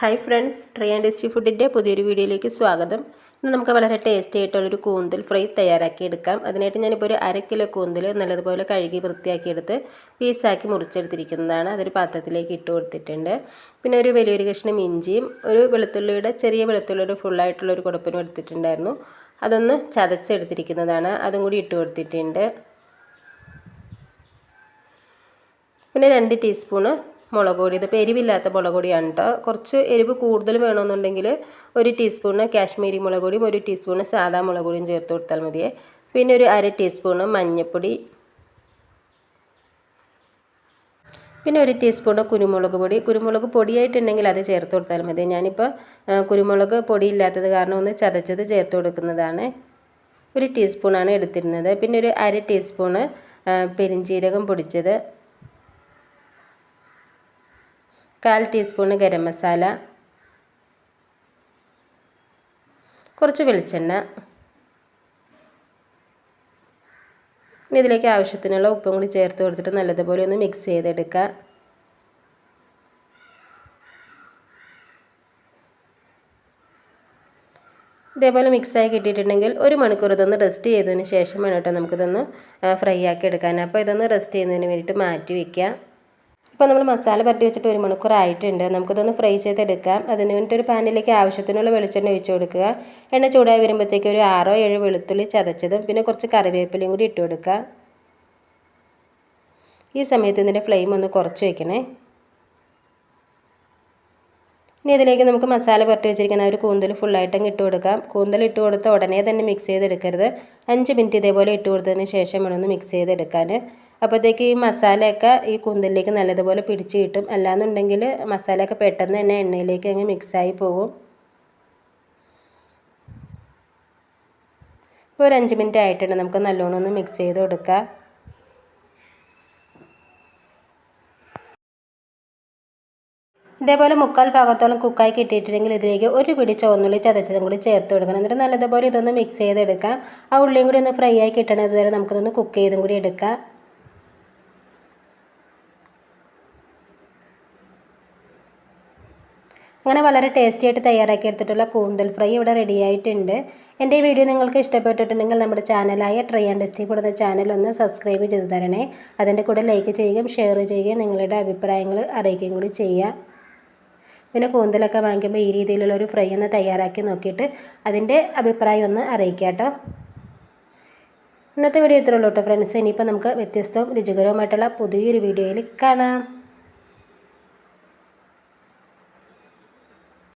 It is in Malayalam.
Hi friends try and tasty ഫുഡിന്റെ പുതിയൊരു വീഡിയോയിലേക്ക് സ്വാഗതം. ഇന്ന് നമുക്ക് വളരെ ടേസ്റ്റി ആയിട്ടുള്ളൊരു കൂന്തൽ ഫ്രൈ തയ്യാറാക്കി എടുക്കാം. അതിനായിട്ട് ഞാനിപ്പോൾ ഒരു അര കിലോ കൂന്തൽ നല്ലതുപോലെ കഴുകി വൃത്തിയാക്കിയെടുത്ത് പീസാക്കി മുറിച്ചെടുത്തിരിക്കുന്നതാണ്. അതൊരു പാത്രത്തിലേക്ക് ഇട്ട് കൊടുത്തിട്ടുണ്ട്. പിന്നെ ഒരു വലിയൊരു കഷ്ണം ഇഞ്ചിയും ഒരു വെളുത്തുള്ളിയുടെ ചെറിയ വെളുത്തുള്ളിയുടെ ഫുള്ളായിട്ടുള്ള ഒരു കുടപ്പിനും എടുത്തിട്ടുണ്ടായിരുന്നു. അതൊന്ന് ചതച്ചെടുത്തിരിക്കുന്നതാണ്. അതും കൂടി ഇട്ട് കൊടുത്തിട്ടുണ്ട്. പിന്നെ രണ്ട് ടീസ്പൂണ് മുളക് പൊടി. ഇതിപ്പോൾ എരിവില്ലാത്ത മുളക് പൊടിയാണ് കേട്ടോ കുറച്ച് എരിവ് കൂടുതൽ വേണമെന്നുണ്ടെങ്കിൽ ഒരു ടീസ്പൂണ് കാശ്മീരി മുളക് പൊടിയും ഒരു ടീസ്പൂണ് സാദാ മുളക് പൊടിയും ചേർത്ത് കൊടുത്താൽ മതിയേ പിന്നെ ഒരു അര ടീസ്പൂണ് മഞ്ഞൾപ്പൊടി പിന്നെ ഒരു ടീസ്പൂണ് കുരുമുളക് പൊടി. കുരുമുളക് പൊടിയായിട്ടുണ്ടെങ്കിൽ അത് ചേർത്ത് കൊടുത്താൽ മതി. ഞാനിപ്പോൾ കുരുമുളക് പൊടിയില്ലാത്തത് കാരണം ഒന്ന് ചതച്ചത് ചേർത്ത് കൊടുക്കുന്നതാണ്. ഒരു ടീസ്പൂണാണ് എടുത്തിരുന്നത്. പിന്നെ ഒരു അര ടീസ്പൂണ് പെരിഞ്ചീരകം പൊടിച്ചത്. കാൽ ടീസ്പൂണ് ഗരം മസാല. കുറച്ച് വെളിച്ചെണ്ണ. ഇനി ഇതിലേക്ക് ആവശ്യത്തിനുള്ള ഉപ്പും കൂടി ചേർത്ത് കൊടുത്തിട്ട് നല്ലതുപോലെ ഒന്ന് മിക്സ് ചെയ്തെടുക്കുക ഇതേപോലെ മിക്സായി കിട്ടിയിട്ടുണ്ടെങ്കിൽ ഒരു മണിക്കൂർ ഇതൊന്ന് റെസ്റ്റ് ചെയ്തതിന് ശേഷം വേണം കേട്ടോ നമുക്കിതൊന്ന് ഫ്രൈ ആക്കി എടുക്കാൻ. അപ്പോൾ ഇതൊന്ന് റെസ്റ്റ് ചെയ്യുന്നതിന് വേണ്ടിയിട്ട് മാറ്റി വയ്ക്കുക. ഇപ്പോൾ നമ്മൾ മസാല പരട്ടി വെച്ചിട്ട് ഒരു മണിക്കൂർ ആയിട്ടുണ്ട്. നമുക്കിതൊന്ന് ഫ്രൈ ചെയ്തെടുക്കാം. അതിന് വേണ്ടിയിട്ട് ഒരു പാനിലേക്ക് ആവശ്യത്തിനുള്ള വെളിച്ചെണ്ണ ഒഴിച്ചു കൊടുക്കുക. എണ്ണ ചൂടായി വരുമ്പോഴത്തേക്ക് ഒരു ആറോ ഏഴോ വെളുത്തുള്ളി ചതച്ചതും പിന്നെ കുറച്ച് കറിവേപ്പിലയും കൂടി ഇട്ട് കൊടുക്കുക. ഈ സമയത്ത് ഇതിന്റെ ഫ്ലെയിം ഒന്ന് കുറച്ച് വയ്ക്കണേ ഇനി ഇതിലേക്ക് നമുക്ക് മസാല പുരട്ടി വെച്ചിരിക്കുന്ന ഒരു കൂന്തൽ ഫുള്ളായിട്ട് ഇട്ട് കൊടുക്കാം. കൂന്തൽ ഇട്ട് കൊടുത്ത് ഉടനെ തന്നെ മിക്സ് ചെയ്തെടുക്കരുത്. അഞ്ച് മിനിറ്റ് ഇതേപോലെ ഇട്ട് കൊടുത്തതിന് ശേഷം വേണമെന്ന് മിക്സ് ചെയ്തെടുക്കാൻ. അപ്പോഴത്തേക്ക് ഈ മസാലയൊക്കെ ഈ കൂന്തലിലേക്ക് നല്ലതുപോലെ പിടിച്ച് കിട്ടും. അല്ലാന്നുണ്ടെങ്കിൽ മസാലയൊക്കെ പെട്ടെന്ന് തന്നെ എണ്ണയിലേക്ക് അങ്ങ് മിക്സായി പോകും. ഇപ്പോൾ ഒരു അഞ്ച് മിനിറ്റ് ആയിട്ടുണ്ട്. നമുക്ക് നല്ലോണം ഒന്ന് മിക്സ് ചെയ്ത് കൊടുക്കാം. ഇതേപോലെ മുക്കാൽ ഭാഗത്തോളം കുക്കായി കിട്ടിയിട്ടുണ്ടെങ്കിൽ ഇതിലേക്ക് ഒരു പിടി ചുവന്നുള്ളി ചതച്ചതും കൂടി ചേർത്ത് കൊടുക്കണം. എന്നിട്ട് നല്ലതുപോലെ ഇതൊന്ന് മിക്സ് ചെയ്തെടുക്കാം ആ ഉള്ളിയും കൂടി ഒന്ന് ഫ്രൈ ആയി കിട്ടണം ഇതുവരെ നമുക്കിതൊന്ന് കുക്ക് ചെയ്തും കൂടി എടുക്കാം അങ്ങനെ വളരെ ടേസ്റ്റി ആയിട്ട് തയ്യാറാക്കി എടുത്തിട്ടുള്ള കൂന്തൽ ഫ്രൈ ഇവിടെ റെഡി ആയിട്ടുണ്ട്. എന്റെ ഈ വീഡിയോ നിങ്ങൾക്ക് ഇഷ്ടപ്പെട്ടിട്ടുണ്ടെങ്കിൽ നമ്മുടെ ചാനലായ ട്രൈ ആൻഡ് ടെസ്റ്റി കൂടുന്ന ചാനൽ ഒന്ന് സബ്സ്ക്രൈബ് ചെയ്ത് തരണേ. അതിന്റെ കൂടെ ലൈക്ക് ചെയ്യുകയും ഷെയർ ചെയ്യുകയും നിങ്ങളുടെ അഭിപ്രായങ്ങൾ അറിയിക്കുകയും കൂടി ചെയ്യുക. പിന്നെ കൂന്തലൊക്കെ വാങ്ങിക്കുമ്പോൾ ഈ രീതിയിലുള്ള ഒരു ഫ്രൈ ഒന്ന് തയ്യാറാക്കി നോക്കിയിട്ട് അതിന്റെ അഭിപ്രായം ഒന്ന് അറിയിക്കാട്ടോ കേട്ടോ. ഇന്നത്തെ വീഡിയോ ഇത്രയുള്ളൂ കേട്ടോ ഫ്രണ്ട്സ്. ഇനിയിപ്പോൾ നമുക്ക് വ്യത്യസ്തവും രുചികരവുമായിട്ടുള്ള പുതിയൊരു വീഡിയോയിൽ കാണാം.